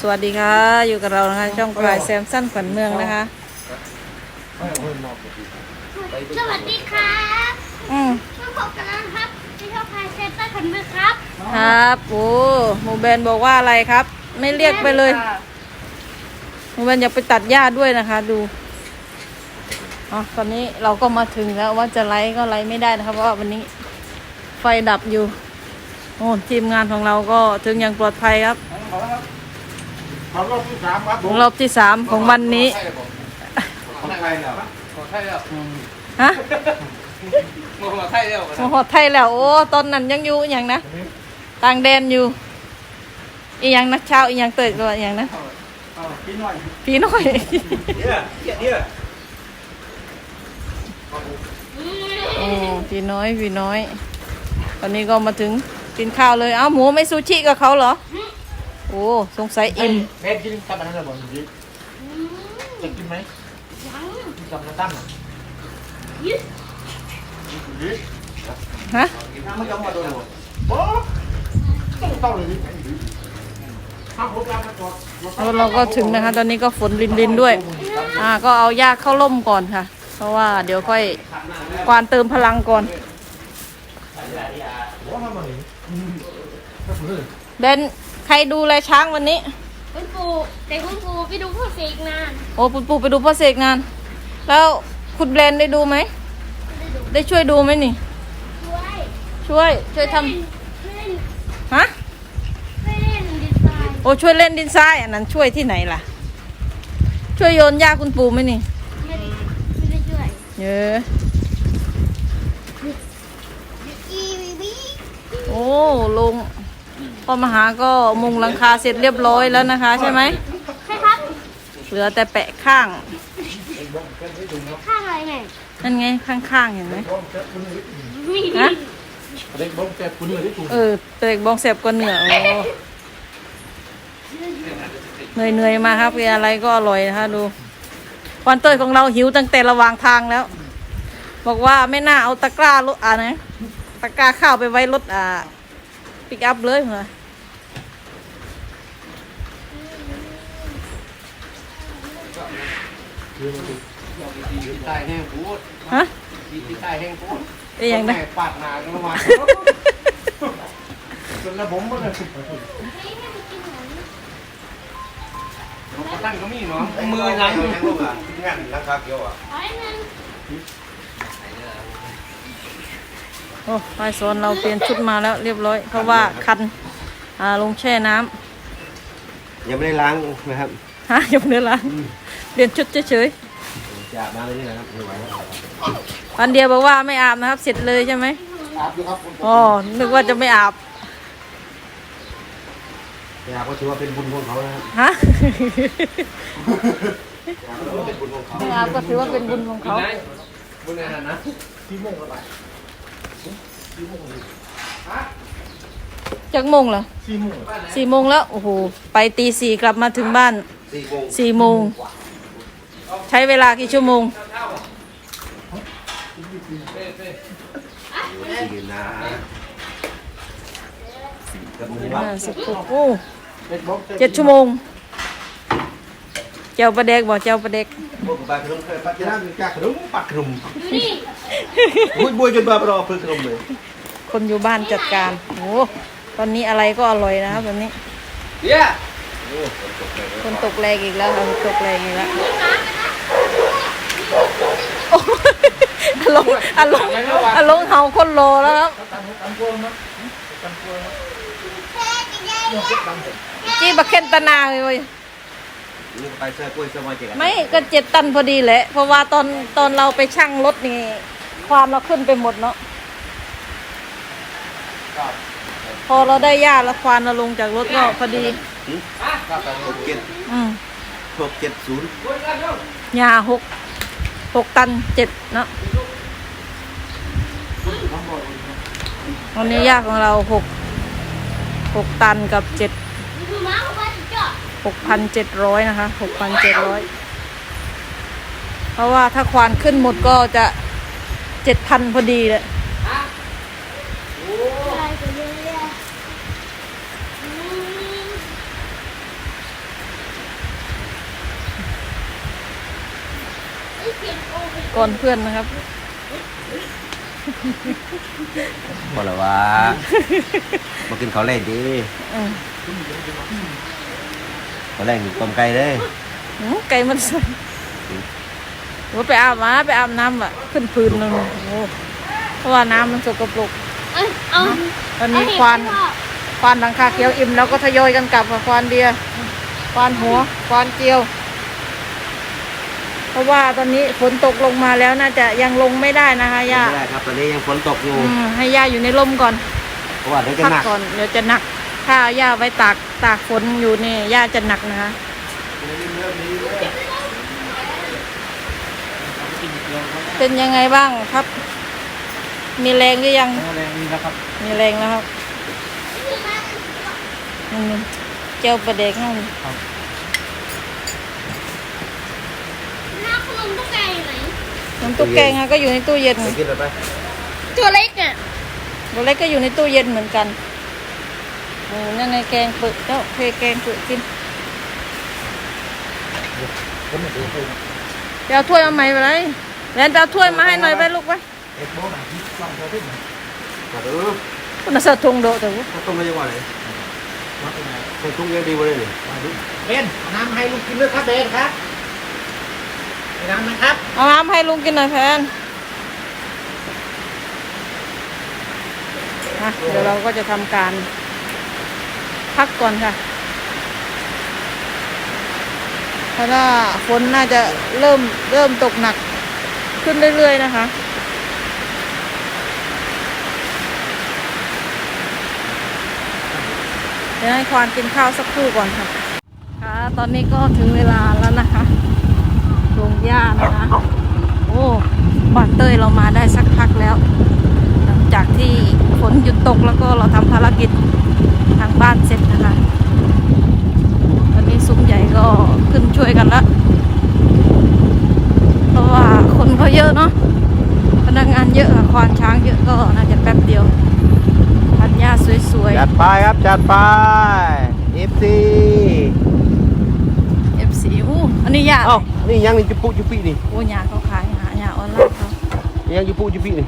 สวัสดีค่ะ อยู่กับเรานะคะช่องปลายแซมสั้นขวัญเมืองนะคะ สวัสดีครับอืมมาพบกันแล้วนะครับที่ช่องพายเซนต้าขันมือครับครับโอ้หมูแบนบอกว่าอะไรครับ ไม่เรียกไปเลยหมูแบนอยากไปตัดหญ้าด้วยนะคะ ดูอ๋อตอนนี้เราก็มาถึงแล้วว่าจะไลฟ์ก็ไลฟ์ไม่ได้นะครับเพราะว่าวันนี้ไฟดับอยู่ โอ้ทีมงานของเราก็ถึงอย่างปลอดภัยครับ เขารอบที่สามครับผมรอบที่สามของวันนี้ ของไทยแล้วขอไทยแล้วฮะมึงขอไทยแล้วมาหอดไทยแล้วโอ้ตอนนั้นยังอยู่อหย่างนะต่างแดนอยู่ อีหยังนักเช้าอีหยังเติร์กว่าอหย่างนะพี่หน่อยพี่น้อยเนี่ยเนี่ยโอ้พี่น้อยพี่น้อย ตอนนี้ก็มาถึงกินข้าวเลย เอ้าหมูไม่ซูชิกับเขาเหรอ โอ้สงสัยอิ่มแม่กินกับอันนั้นเหรอบอกยิจะกินไหมยังกินกับน้ำตั้งยึดฮะน้ำมันจะมาโดนหัวโอ้ต้องต้องเลยนี่ข้าวโพดรามาจอดแล้วเราก็ถึงนะคะ ตอนนี้ก็ฝนรินรินๆด้วย อ่า ก็เอายาเข้าร่มก่อนค่ะ เพราะว่าเดี๋ยวค่อยกวานเติมพลังก่อนหัวทำอะไรเดน ใครดูแลช้างวันนี้ คุณปู่แต่คุณปู่ไปดูพ่อเสกนานโอ้ปู่ปู่ไปดูพ่อเสกงาน แล้วคุณแบรนด์ได้ดูไหม ได้ช่วยดูไหมนี่ ช่วยช่วย ช่วยทำเล่นเล่นฮะเล่นดีไซน์โอ้ช่วยเล่นดินทรายอันนั้นช่วยที่ไหนล่ะ ช่วยโยนหญ้าคุณปู่ไหมนี่ ไม่ได้ไม่ได้ช่วย เยอะอีวีวีโอ้ลุง พ่อมหาก็มุงหลังคาเสร็จเรียบร้อยแล้วนะคะ ใช่ไหมใช่ครับ เหลือแต่แปะข้าง ข้างอะไรไงนั่นไงข้างๆเห็นไหมมีฮะเด็กบ้องแกคุณเลยที่ถูกเออเตกบองเสบก็เหนือโอ้เหนื่อยเหนื่อยๆมาครับกินอะไรก็อร่อยนะคะดูวันเต้ยของเราหิวตั้งแต่ระหว่างทางแล้ว บอกว่าไม่น่าเอาตะกร้ารถอ่านะตะกร้าข้าวไปไว้รถอ่าปิกอัพเลยเหรอ ตีใต้แห้งพูดฮะตีใต้แห้งพูดไอ้ยังนะแม่ปาดหนากันมาจนระบบมันเลยตั้งก็มีเนาะมือยังงานราคาเกี่ยวอะไอ้นั่นโอ้ไปสอนเราเปลี่ยนชุดมาแล้วเรียบร้อย เพราะว่าคันอ่าลงแช่น้ำยังไม่ได้ล้างนะครับฮะยกเนื้อล้าง เปลี่ยนชุดเฉยจะมาเลยนี่นะครับไม่ไหวแล้วๆวันเดียวบอกว่าไม่อาบนะครับ เสร็จเลยใช่ไหมอาบอยู่ครับอ๋อนึกว่าจะไม่อาบอยากก็ถือว่าเป็นบุญของเขานะครับฮะเป็นบุญของเขาไม่อาบก็ถือว่าเป็นบุญของเขาบุญในนั้นนะที่โมงละไปจักโมงเหรอที่โมงสี่โมงแล้วโอ้โหไปตีสี่กลับมาถึงบ้านสี่โมงสี่โมง ใช้เวลากี่ชั่วโมงสี่นะสี่กับมือวัดห้าสิบหกโอ้เด็กบ้องเจ็ดชั่วโมง เจ้าประเด็กบอกเจ้าประเด็กพวกบาขนมเคยปัดยาเป็นกาขนมปัดขนมดูนี่บุยบุยจนบาปรอเพื่อขนมเลยคนอยู่บ้านจัดการโอ้ตอนนี้อะไรก็อร่อยนะครับตอนนี้เดี๋ยวคนตกแรงอีกแล้วค่ะตกแรงอีกแล้ว โอ้ยอารมณ์อารมณ์อารมณ์เฮาคนโลแล้วครับจี้บักเคนตะนาเลยเว้ยนี่ไปเสื้อกล้วยเสื้อมาเจ๊กันไม่ก็เจ็ดตันพอดีแหละ เพราะว่าตอนตอนเราไปชั่งรถนี่ ความเราขึ้นไปหมดเนาะพอเราได้ย่าแล้วควานเราลงจากรถก็พอดีหกเจ็ดอืมหกเจ็ดศูนย์ยาหก หกตันเจ็ดเนาะวันนี้ยากของเราหกหกตันกับเจ็ดหกพันเจ็ดร้อยนะคะหกพันเจ็ดร้อยเพราะว่าถ้าควานขึ้นหมดก็จะเจ็ดพันพอดีเลย อะไรกันเนี่ยอืม ก่อนเพื่อนนะครับบอกเลยว่ามากินข้าวแรงดีอืมข้าวแรงต้มไก่เด้อหืมไก่มันสั่นโอ้ไปอาบมาไปอาบน้ำอะ ขึ้นพื้นเลยโอ้เพราะว่าน้ำมันสกปรก เอ้ยเอาตอนนี้ควานควานหลังคาเกียวอิ่มแล้วก็ทยอยกันกลับค่ะควานเดียควานหัวควานเกียวเพ ราะว่าตอนนี้ฝนตกลงมาแล้วน่าจะยังลงไม่ได้นะคะย่าไม่ได้ครับตอนนี้ยังฝนตกอยู่อืมให้ย่าอยู่ในร่มก่อนเพราะว่าเดี๋ยวจะพักหนักก่อนเดี๋ยวจะหนัก ถ้าย่าไว้ตากตากฝนอยู่นี่ย่าจะหนักนะคะเป็นยังไงบ้างครับ มีแรงหรือยัง แรงนี้นะครับมีแรงแล้วครับนี่เจ้าประเด็กนั่นหน้าคุณลุงตุ๊กแกอยู่ไหน น้ำตุ๊กแกงอะก็อยู่ในตู้เย็นไปกินเลยไปตัวเล็กอะตัวเล็กก็อยู่ในตู้เย็นเหมือนกันโอ้นั่นในแกงปึกแล้วเทแกงปึกกินเดี๋ยวเอาถ้วยมาใหม่ไปเลยแล้วเอาถ้วยมาให้หน่อยไปลูกไปเอ็ดโบ้หนังที่กล้องเขาขึ้นมาดูคุณน่ะสะทงโดดแต่ว่าข้าวต้มไม่ยังว่าไหนมาเป็นไงใส่ตุ้งยังดีกว่าเลยนี่มาดูเบนเอาน้ำให้ลูกกินด้วยครับเบนครับเอา น้ำไหมครับ เอาน้ำให้ลุงกินหน่อยแพนนะเดี๋ยวเราก็จะทำการพักก่อนค่ะ เพราะว่าฝนน่าจะเริ่มเริ่มตกหนักขึ้นเรื่อยๆนะคะเดี๋ยวให้ควานกินข้าวสักครู่ก่อนค่ะ ค่ะ ตอนนี้ก็ถึงเวลาแล้วนะคะ ลงหญ้านะคะ โอ้บ้านเต้ยเรามาได้สักพักแล้ว หลังจากที่ฝนหยุดตกแล้วก็เราทำภารกิจทางบ้านเสร็จนะคะตอนนี้ซุ้มใหญ่ก็ขึ้นช่วยกันแล้วเพราะว่าคนเขาเยอะเนาะพนักงานเยอะค่ะควานช้างเยอะก็น่าจะแป๊บเดียวพันหญ้าสวยจัดไปครับ จัดไป FC ๆ FC อู้ อันนี้หญ้าเอ้านี่ยังนี่จุปุจุปินี่โอ้หญ้าเขาขายหาหญ้าออนไลน์เขายังจุปุจุปินี่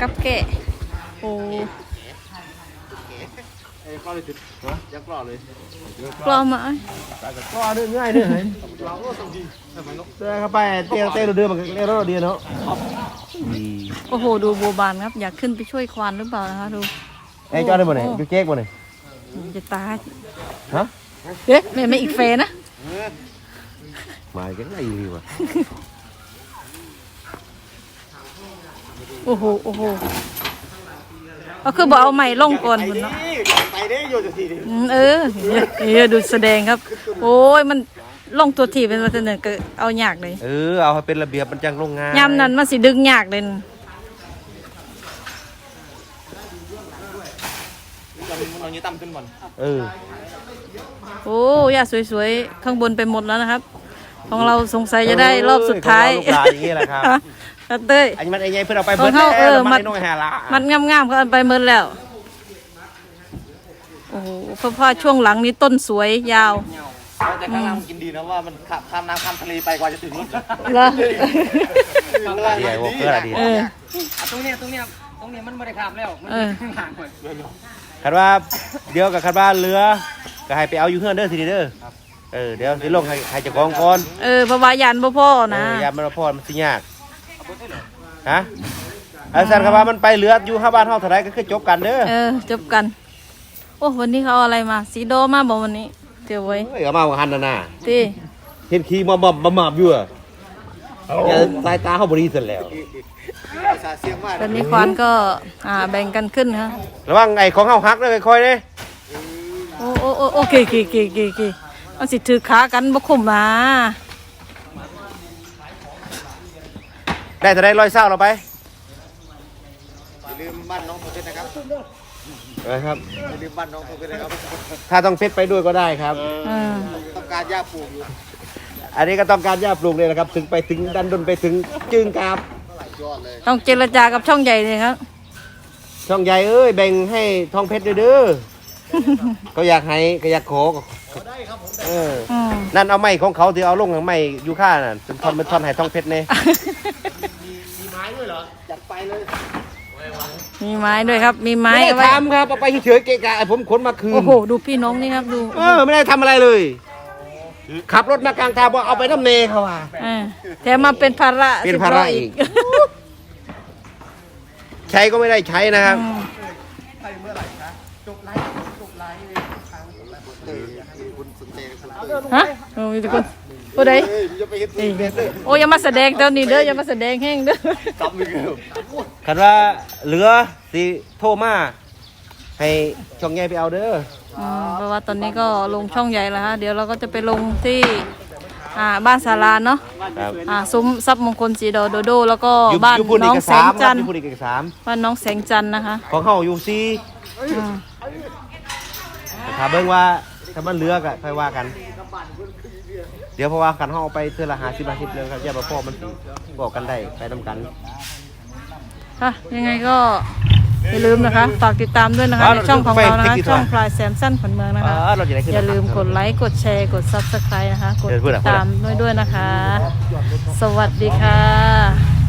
กับแกะโอ้เอ้ยเข้าเลยจุดนะยังกรอเลยกลัวไหมก็เดือง่ายเด้อเฮ้ยเดินเข้าไปเตี้ยเตี้ยเดือมันเรียกรถเดียวเนาะโอ้โหดูบัวบานครับ อยากขึ้นไปช่วยควานหรือเปล่านะคะดูไอ้จอได้บ่เนี่ยอยู่เจ๊กบ่เนี่ยจะตายฮะ เอ๊ะไม่ไม่อีกเฟนะ มาจังไงดีวะโอ้โห โอ้โหก็คือบอกเอาใหม่ลงก่อนคุณเนาะไปได้อยู่จะทีนี้อืมเออเออดูแสดงครับ โอ้ยมันลงตัวทีเป็นมาเสนอก็เอายากเลยเออเอาให้เป็นระเบียบมันจังลงงานยามนั้นมันสิดึงยากเลยเราเนี้ยต่ำขึ้นก่อนเออ โอ้ยาสวยๆ ข้างบนไปหมดแล้วนะครับ ของเราสงสัยจะได้รอบสุดท้ายของเราลูกหลานอย่างนี้แหละครับครับเต้ย อันนี้มันไอ้ไงเพื่อนเอาไปของเขาเออแล้วมัมันดไอ้น้อยหาละมันงามๆเขาเอาไปเมินแล้ว โอ้โหเพราะว่าช่วงหลังนี้ต้นสวยยาว แต่ข้างล่างกินดีนะว่ามันข้ามน้ำข้ามทะเลไปกว่าจะถึงรถเหรอใหญ่กว่าเพื่อนอะดีเออตรงเนี้ยตรงเนี้ยตรงเนี้ยมันไม่ได้ขับแล้ว มันเออ ห่างคนคันว่าเดี๋ยวกับคันว่าเรือ ก็ให้ไปเอาอยู่เฮือนเด้อทีนี้เด้อเออเดี๋ยวสิลงให้ให้เจ้าของก่อนเออเพราะว่ายันบ่พ่อเอนะอยามมันพอมันสิยากฮะอาจารย์ครับว่ามันไปเรืออยู่ห้าบ้านเฮาเท่าไรก็คือจบกันเด้อเออจบกัน โอ้วันนี้เขาเอาอะไรมาสีโดมาบอกวันนี้เดี๋ยวไว้เฮ้ยเอามาหันน่ะน่ะตีเห็นขี้มาบ่บ่มาบอยู่อะอย่าสายตาเฮาบ่ดีเสร็จแล้วสาเสียงมากตอนนี้ควานก็อ่าแบ่งกันขึ้นค่ะระวังไอ้ของเฮาหักเด้อค่อยๆเด้ โอ้โอ้โอ้โอเคเคเคเคเคเอาสิถือขากันบ่คุมมา ได้เท่าไรร้อยเศร้าเราไปอย่าลืมบ้านน้องตัวเพชรนะครับนะครับ อย่าลืมบ้านน้องตัวเพชรนะครับ ถ้าต้องเพชรไปด้วยก็ได้ครับ เออ ต้องการหญ้าปลูกอยู่อันนี้ก็ต้องการหญ้าปลูกเลยนะครับ ถึงไปถึงดันดนไปถึงจึงกราบยอดเลย ต้องเจรจากับช่องใหญ่เลยครับ ช่องใหญ่เอ้ยแบ่งให้ทองเพชรด้วยเด้อ ก็อยากให้ก็อยากขอเออ อืมนั่นเอาไม้ของเขาที่เอาลงของไม้ยูค่าน่ะเป็นท่อนเป็นท่อนให้ทองเพชรเนี่ยมีไม้ด้วยครับ มีไม้ไม่ได้เอาไว้ทำครับเอาไปเฉยๆเกะกะไอ้ผมขนมาคืน โอ้โห ดูพี่น้องนี่ครับ ดูเออไม่ได้ทำอะไรเลย ขับรถมากลางทางบอกเอาไปน้ำเนเขาว่า อ่าแถมมาเป็นภาระเป็นสิบภาล้ระอีก ใช้ก็ไม่ได้ใช้นะครับ อืม ฮะโอ้มีแต่คนผู้ใดเอ้ยโอ้ยอย่ามาแสดงเท่านี้เด้ออย่ามาแสดงแห้งเด้อคันว่าเหลือสิโทรมาให้ช่องใหญ่ไปเอาเด้ออืมเพราะว่าตอนนี้ก็ลงช่องใหญ่แล้วฮะเดี๋ยวเราก็จะไปลงที่อ่าบ้านศาลาเนาะครับอ่าซุ้มทรัพย์มงคลสีดอโดโด แล้วก็อยู่บ้านอยู่พูดน้อีองกแสสางมจันทอร์ยู่พูดอีกสามบ้านน้องแสงจันทร์นะคะ ของเฮาอยู่ซีอืมถ้าเบิ่งว่าถ้ามันเหลือกะค่อยว่ากัน เดี๋ยวเพราะว่ากันเฮาเอาไปเทื่อละ50 50เลยครับอย่ามาพ่อมันสิบอกกันได้ไปนํกัน ค่ะยังไงก็อย่าลืมนะคะฝากติดตามด้วยนะคะอ่าในช่องของเรานะคะเฟซบุ๊กช่องพลายแซมสันขวัญเมืองนะคะเออเราจะได้ขึ้นอย่าลืมกดไลค์กดแชร์กด subscribe นะคะกดเดี๋ยวพูดติอะดตามด้วยด้วยนะคะ สวัสดีค่ะ